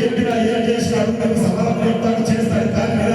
చెప్పిన ఏం చేసినా అడుగుతాను సమాధానం చెప్తాను చేస్తాను. దాని మీద